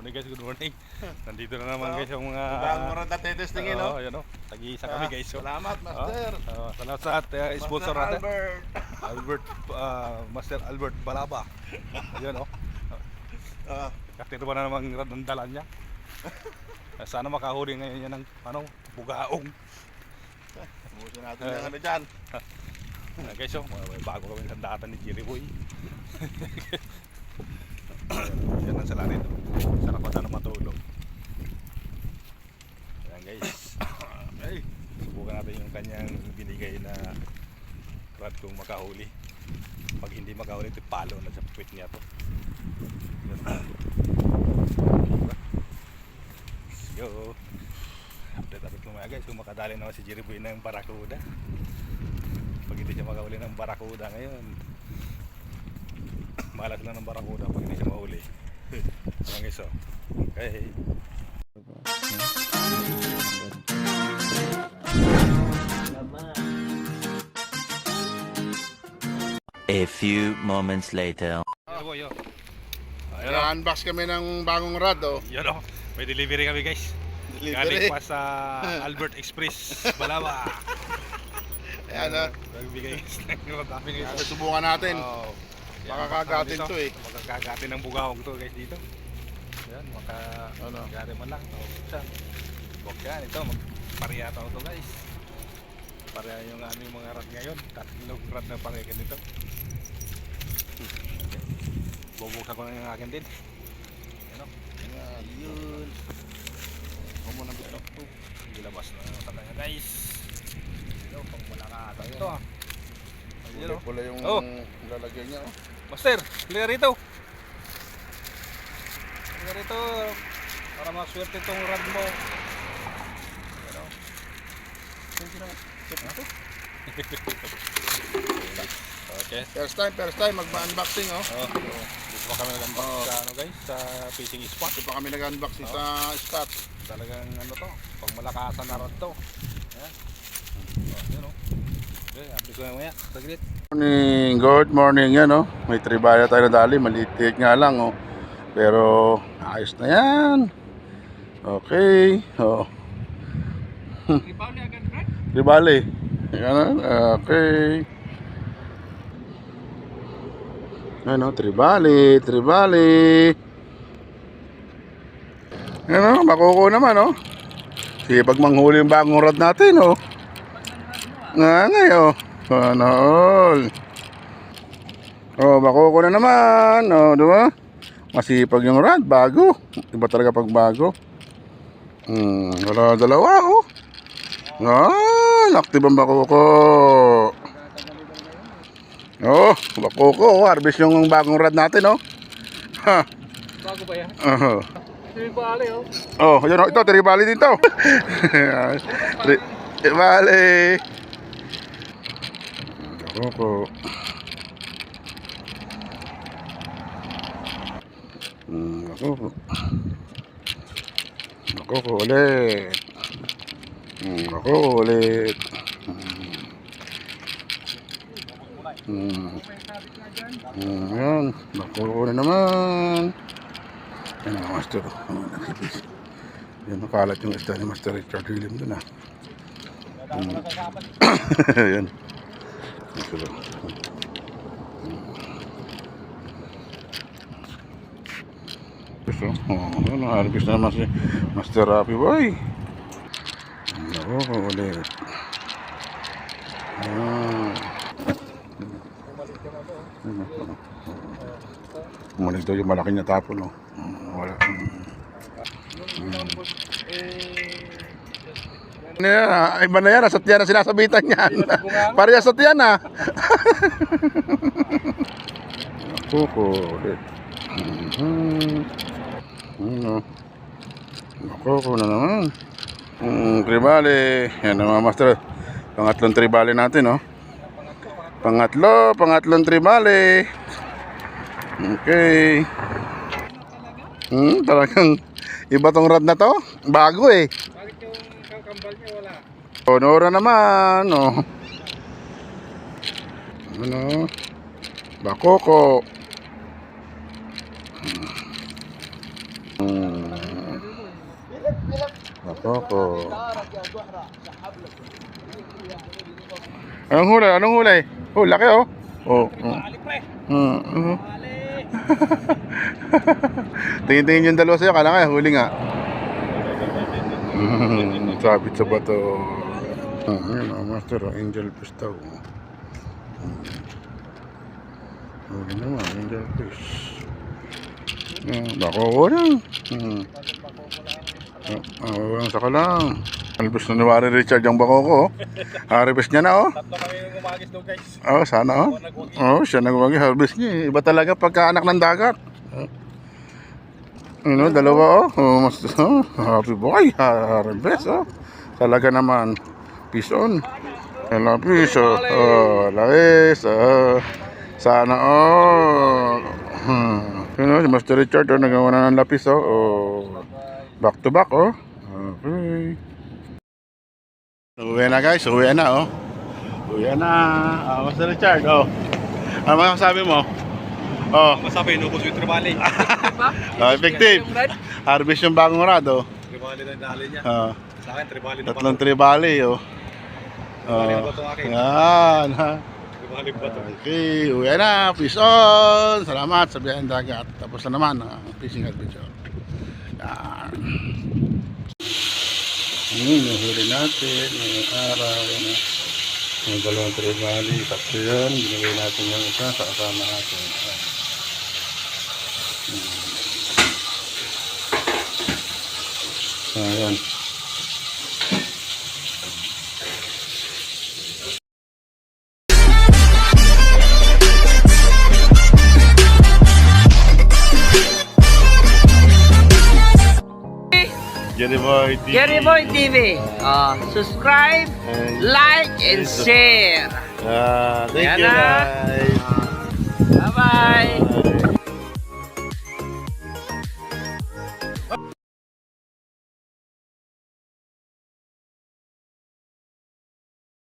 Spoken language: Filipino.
morning guys, good morning. Nandito na naman guys yung mga... Bagong rad na tetestingin, no? Oo, yan o. Tag-iisa kami guys. oh. Salamat, Master. Oh, oh, salamat sa uh, sponsor Master natin. Albert. Albert, ah, Master Albert Balaba. Yan o. Ah, Katiro ba na namang rad ng dala niya? Sana makahuli ngayon yan ng ano, bugaong. Ubusin natin yung ano dyan. Ah, guys, oh, may bago kami sa data ni Jerry Boy. Yan ang sala rito. Sarap na matulog. Ayan guys. Ay, subukan natin yung kanyang binigay na rod kung makahuli. Pag hindi makahuli, ito palo na sa puwit niya to. Let's go. Update update ko mga guys kung makadali naman si Jerry Boy ng Barracuda pag hindi siya makahuli ng barakuda ngayon malas lang ng barakuda pag hindi siya mahuli Ayan guys oh. okay A few moments later. Oh. Ayan oh. unbox kami ng bagong rad, oh. Yan oh. May delivery kami guys Galing pa sa Albert Express Balawa Ayan, oh. Nagbigay subukan natin. Oh. Yan, Makakagatin dito. to, eh. Makakagatin ng bugawang to guys dito Yan, maka Ano? Gari man lang siya. Bok yan, ito magpareha to to guys Pareha yung aming mga rad ngayon Tatlong rad na pareha ganito Bubuksan ko na yung akin din Ano? Ayan, yun. Huwag mo na bitok to. Gilabas na yung kanya guys Ito, pang malakata ito ah Ayun, oh. Pula yung Oh. lalagyan niya, oh. Master, liga rito. Liga rito. Para maswerte itong rad mo. Ano? Sige na. okay. First time, first time, mag-unboxing, oh. Oh, dito pa kami nag-unbox Oh. sa ano guys, sa fishing spot. Ito pa kami nag-unboxing Oh. sa spot. Talagang ano to, pang malakasan na rad to. Ayan. Oh, yun oh. Morning, good morning yan oh. May tribaya tayo na dali, maliit nga lang oh. Pero ayos na yan. Okay. Oh. Tribali. Yan oh. Okay. Ano, tribali, tribali. Ano, makuko naman oh. Sige, pag manghuli yung bagong rod natin oh. Nga ngayon. Sana all. Oh, makuko na naman. Oh, di ba? Masipag yung rod, bago. Iba talaga pag bago. Hmm, wala dalawa, oh. Ah, aktive ang makuko. Oh, makuko, oh. Harvest yung bagong rod natin, oh. Ha. Bago ba yan? Oh. Ito yung paali oh. Oh, yun, oh. ito, tribali din to. Tri- Tribali. Makuko. Hmm, makuko. Makuko ulit. Hmm, makuko ulit. Hmm. Hmm, yan. Makuko na naman. Yan ang master. Oh, nagsipis. Yan, nakalat yung isda ni Master Richard William dun ah. Hmm. yan. Master. Gusto? Oh, ano, harvest na naman si Master Rapi Boy. Ako, ulit. Ah. Umalis daw yung malaki niya tapon, no? Wala. Ano yan, iba na yan, asat yan ang sinasabitan yan. Parehas at yan, ah. Kuko. Ano? Kuko na naman. Mm, tribali. Yan mga master. Pangatlong tribali natin, no? Pangatlo, pangatlong tribali. Okay. Hmm, talagang iba tong rad na to. Bago eh. Bakit yung kambal? Honora naman, oh. Ano? Bakoko. Hmm. Makoko. Anong huli? Anong huli? Oh, laki oh. Oh. oh. Hmm. hmm. Tingin-tingin yung dalawa sa'yo, kala nga, huli nga. Hmm, sabit sa bato. Ah, ayun oh, master, oh, angel fish daw. Hmm. Huli naman, angel fish. Hmm, bako ko lang. Hmm. Ah, uh, saka lang. Albus na ni Wari Richard yung bako ko. oh. Harvest niya na oh. Tatlo kami yung umagis doon guys. Oh, sana oh. Oh, siya nagwagi harvest niya. eh. Iba talaga pagka anak ng dagat. Oh. Ano, dalawa oh. oh, mas, oh happy boy, ha- harvest oh. Talaga naman. Peace on. Hello, peace oh. Oh, lakis oh. Sana oh. Hmm. Yun oh, si Master Richard oh, nagawa na ng lapis oh. oh. Back to back oh. Okay. Uwi na guys, uwi na oh. Uwi na. Ah, Master Richard oh. Ano masasabi mo? Oh, Masabi, inubos yung tribali. oh effective. Harvest yung bagong rad oh. tribali na dali niya. Ah, Sa akin, tribali na tatlong tribali oh. Tribali na Oh, akin? yan ha. Tribali ba ito? Okay, uwi na. Peace on. Salamat sa biyayang dagat. Tapos na naman ang fishing adventure. Yan. Hmm, nahuli natin. Ngayong araw. Ano, yung dalawang tribali. Tatlo yan. Binigay natin yung isa sa kasama natin. Ayan. Hmm. Ayan. Jerry Boy TV. Jerry Boy TV. Uh, subscribe, And, like, and share. Ah, thank Yan you na. guys.